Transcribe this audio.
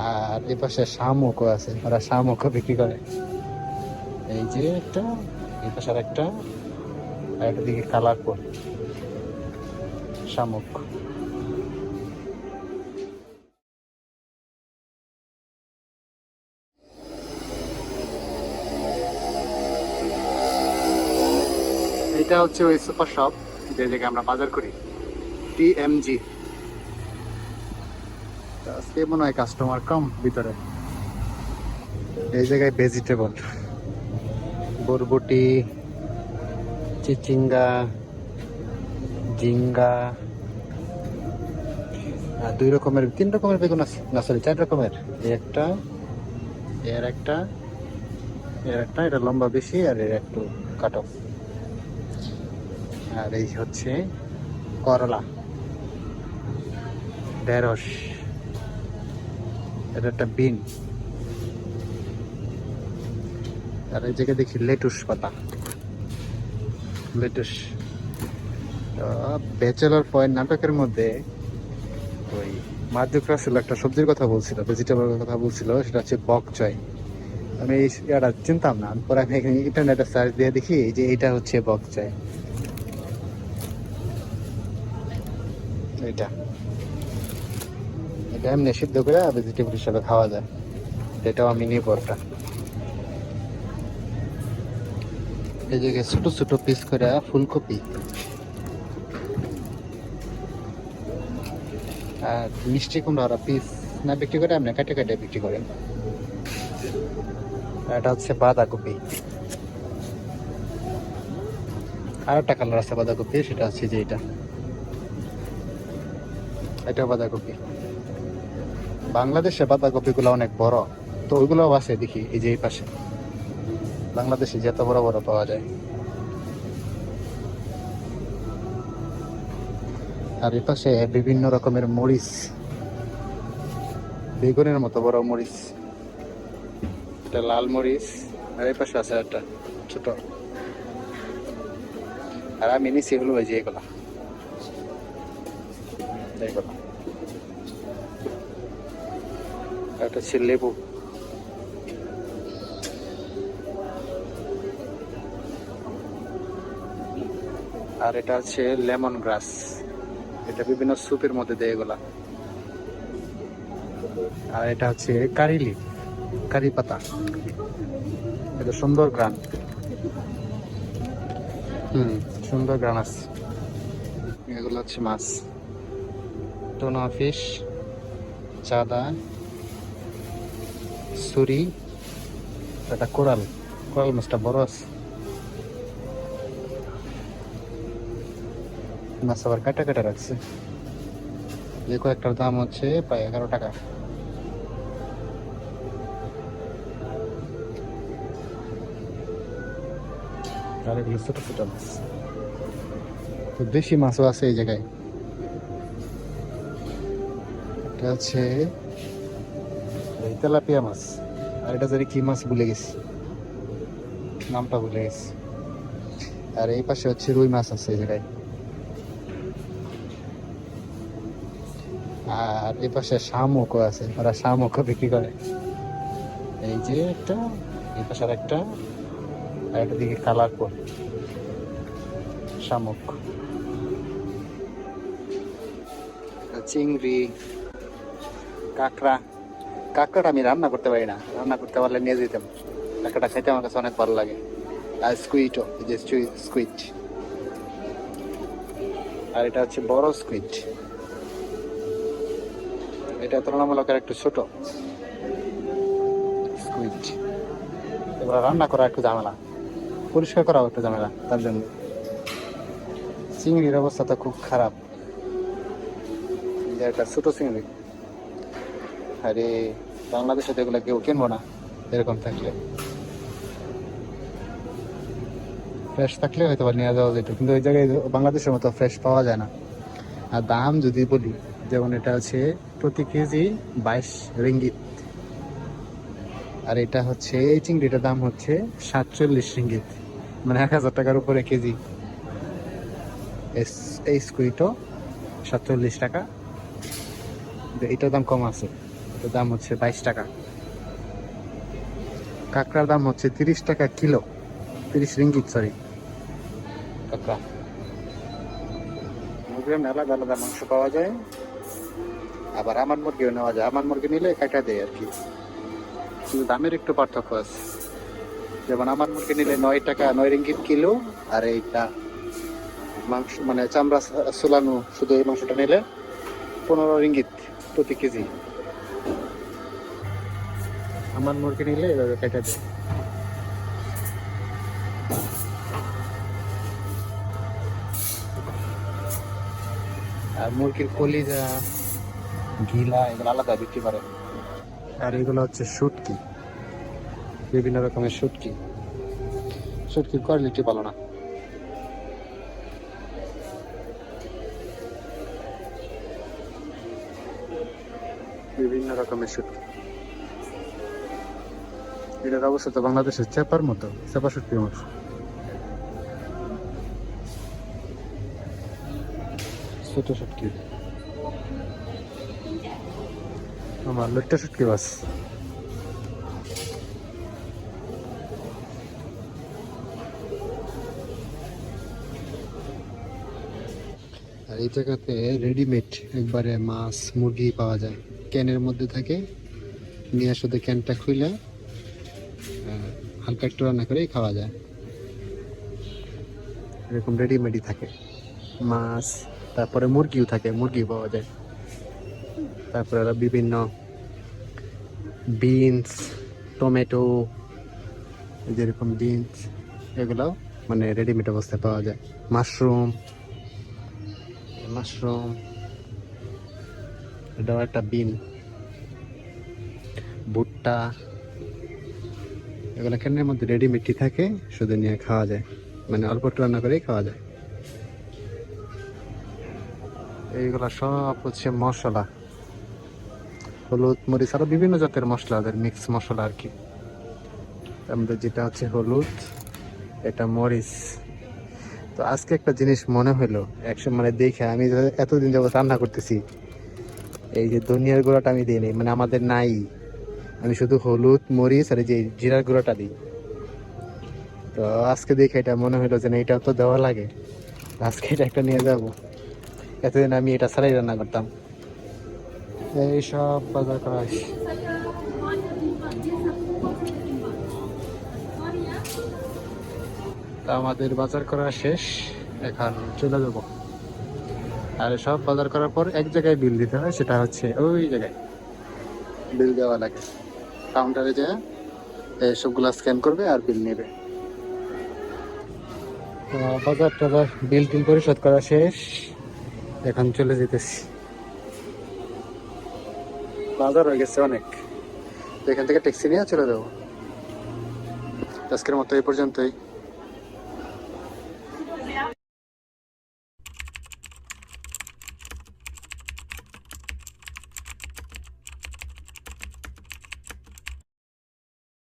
আর এ পাশে শামুকও আছে, ওরা শামুকও বিক্রি করে। এই যে একটা এই পাশে আর একটা আর একটা দিকে কালারপুর শামুক। এটা হচ্ছে ওই সুপার শপ, যে জায়গায় আমরা বাজার করি। টিএমজি আজকে মনে হয় কাস্টমার কম ভিতরে। এই জায়গায় ভেজিটেবল বরবটি, চিচিঙ্গা জিঙ্গা আর দুই রকমের, তিন রকমের বেগুন আছে, না সরি চার রকমের। একটা এর একটা এর একটা, এটা লম্বা বেশি, আর এর একটু কাটো। আর এই হচ্ছে করলা, ঢেঁড়স। এটা একটা বিন। আর এই জায়গায় দেখি লেটুস পাতা। লেটুস। ব্যাচেলার পয়েন্ট নাটকের মধ্যে ওই মাধ্যমিক রাসেল একটা সবজির কথা বলছিল ভেজিটেবলের কথা বলছিল, সেটা হচ্ছে বক চয়। আমি এটা চিনতাম না, পরে আমি এখানে ইন্টারনেটে সার্চ দিয়ে দেখি যে এটা হচ্ছে বক চয়। এটা এটা এমনি সিদ্ধ করে ভেজিটেবল হিসাবে খাওয়া যায়। এটাও আমি নিব একটা। এই জায়গায় ছোট ছোট পিস করে ফুলকপি। আর মিষ্টি কুমড়া পিস না বিক্রি করে এমনি কাটে কাটে বিক্রি করে আর এটা হচ্ছে বাঁধাকপি। আর একটা কালার আছে বাঁধাকপি, সেটা হচ্ছে যে এটা। এটা বাঁধাকপি। বাংলাদেশে বাঁধাকপিগুলো অনেক বড়, তো ওইগুলো আছে দেখি, এই যে এই পাশে। বাংলাদেশে যত বড় বড় পাওয়া যায়। আর এই পাশে বিভিন্ন রকমের মরিচ, বেগুনের মতো বড় মরিচ এটা লাল মরিচ, আর এই পাশে আছে একটা ছোট। আর আমি নিচে হলো ওই যে এগুলা। একটা হচ্ছে লেবু। আর এটা হচ্ছে লেমন গ্রাস। এটা বিভিন্ন স্যুপের মধ্যে দেয় এগুলা। আর এটা হচ্ছে কারি লিপ কারি পাতা। এটা সুন্দর গ্রান। হুম, সুন্দর গ্রান আছে। এগুলো হচ্ছে মাছ। Tuna fish, চাদা। সুরি, এটা কোরাল। কোরাল মাছটা বড় আছে। মাছ আবার কাটা কাটা রাখছে। দেখো একটার দাম হচ্ছে প্রায় এগারো টাকা। তো দেশি মাছও আছে এই জায়গায়। এটা হচ্ছে এই তেলাপিয়া মাছ। আর এটা জানি কি মাছ ভুলে গেছি। নামটা ভুলে গেছি। আর এই পাশে হচ্ছে রুই মাছ আছে এই জায়গায়। আর এই পাশে শামুকও আছে। ওরা শামুকও বিক্রি করে। এই যে একটা, এই পাশে একটা আর একটা দিকে কালারপুর শামুক। চিংড়ি, কাঁকড়া। কাঁকড়াটা আমি রান্না করতে পারি না। রান্না করতে পারলে নিয়ে যেতাম। কাঁকড়াটা খেতে আমার কাছে অনেক ভালো লাগে। আর স্কুইটও যে স্কুইট আর এটা হচ্ছে বড় স্কুইট এটা তুলনামূলক আর একটু ছোট। স্কুইট এবার রান্না করা একটু ঝামেলা। পরিষ্কার করাও একটু ঝামেলা, তার জন্য। চিংড়ির অবস্থা তো খুব খারাপ। একটা ছোট চিংড়ি। আরে, বাংলাদেশে তো এগুলো কেউ কিনবো না, এরকম থাকলে। ফ্রেশ থাকলে হয়তো বা নিয়ে যাওয়া যেত, কিন্তু ওই জায়গায় বাংলাদেশের মতো ফ্রেশ পাওয়া যায় না। আর দাম যদি বলি, যেমন এটা আছে প্রতি কেজি বাইশ রিঙ্গিত। আর এটা হচ্ছে, এই চিংড়িটার দাম হচ্ছে সাতচল্লিশ রিঙ্গিত মানে এক হাজার টাকার উপরে কেজি। এই স্কুইটও সাতচল্লিশ টাকা। এটার দাম কম আছে। তো দাম হচ্ছে বাইশ টাকা। কাঁকড়ার দাম হচ্ছে তিরিশ টাকা কিলো। তিরিশ রিঙ্গিত সরি কাঁকড়া। মুরগির আলাদা আলাদা মাংস পাওয়া যায়। আবার আমার মুরগিও নেওয়া যায়। আমার মুরগি নিলে কাটা দেয় আর কি। কিন্তু দামের একটু পার্থক্য আছে। যেমন আমার মুরগি নিলে নয় টাকা, নয় রিঙ্গিত কিলো। আর এইটা মাংস মানে চামড়া সুলানো শুধু এই মাংসটা নিলে পনেরো রিঙ্গিত প্রতি কেজি। আমার মুরগি নিলে এভাবে কেটে দেয় আর মুরগির কলিজা ঘিলা এগুলো আলাদা বিক্রি করে। আর এগুলো হচ্ছে শুটকি। বিভিন্ন রকমের শুটকি। শুটকির কোয়ালিটি ভালো না। বিভিন্ন রকমের শুটকি। এটার অবস্থা বাংলাদেশের চেপার মতো, চেপা শুটকির মতো আমার শুটকি বাস? আর এই জায়গাতে রেডিমেড একবারে মাছ, মুরগি পাওয়া যায়। ক্যানের মধ্যে থাকে, নিয়ে শুধু ক্যানটা খুলে হালকা একটু রান্না করেই খাওয়া যায়। এরকম রেডিমেডই থাকে। মাছ, তারপরে মুরগিও থাকে মুরগি পাওয়া যায়। তারপরে আরও বিভিন্ন বিনস টমেটো যেরকম বিনস এগুলো মানে রেডিমেড অবস্থায় পাওয়া যায়। মাশরুম মাশরুম এটাও একটা বিন ভুট্টা এগুলো কেনের মধ্যে রেডিমেডই থাকে শুধু নিয়ে খাওয়া যায়। মানে অল্প একটু রান্না করেই খাওয়া যায়। এইগুলো সব হচ্ছে মশলা। হলুদ, মরিচ, আরও বিভিন্ন জাতের মশলা, ওদের মিক্স মশলা আর কি। মধ্যে যেটা হচ্ছে হলুদ, এটা মরিচ। তো আজকে একটা জিনিস মনে হলো একসময় মানে দেখে আমি এতদিন যাবত রান্না করতেছি, এই যে ধনিয়ার গুঁড়াটা আমি দিই মানে আমাদের নাই। আমি শুধু হলুদ, মরিচ আর যে জিরার গুঁড়াটা দিই। তো আজকে দেখে এটা মনে হলো যে এটা তো দেওয়া লাগে। আজকে এটা একটা নিয়ে যাব। এতদিন আমি এটা ছাড়াই রান্না করতাম। এই সব বাজার করা তা আমাদের বাজার করা শেষ, এখন চলে যাব। আর সব বাজার করার পর এক জায়গায় বিল দিতে হয়, সেটা হচ্ছে ওই জায়গায়। বিল দেওয়া লাগে। কাউন্টারে যায় সবগুলো স্ক্যান করবে আর বিল নেবে। বাজার টাজার বিল টিল পরিশোধ করা শেষ। এখন চলে যেতেছি। বাজার হয়ে গেছে অনেক। এখান থেকে ট্যাক্সি নিয়ে চলে যাব। আজকের মতো এই পর্যন্তই।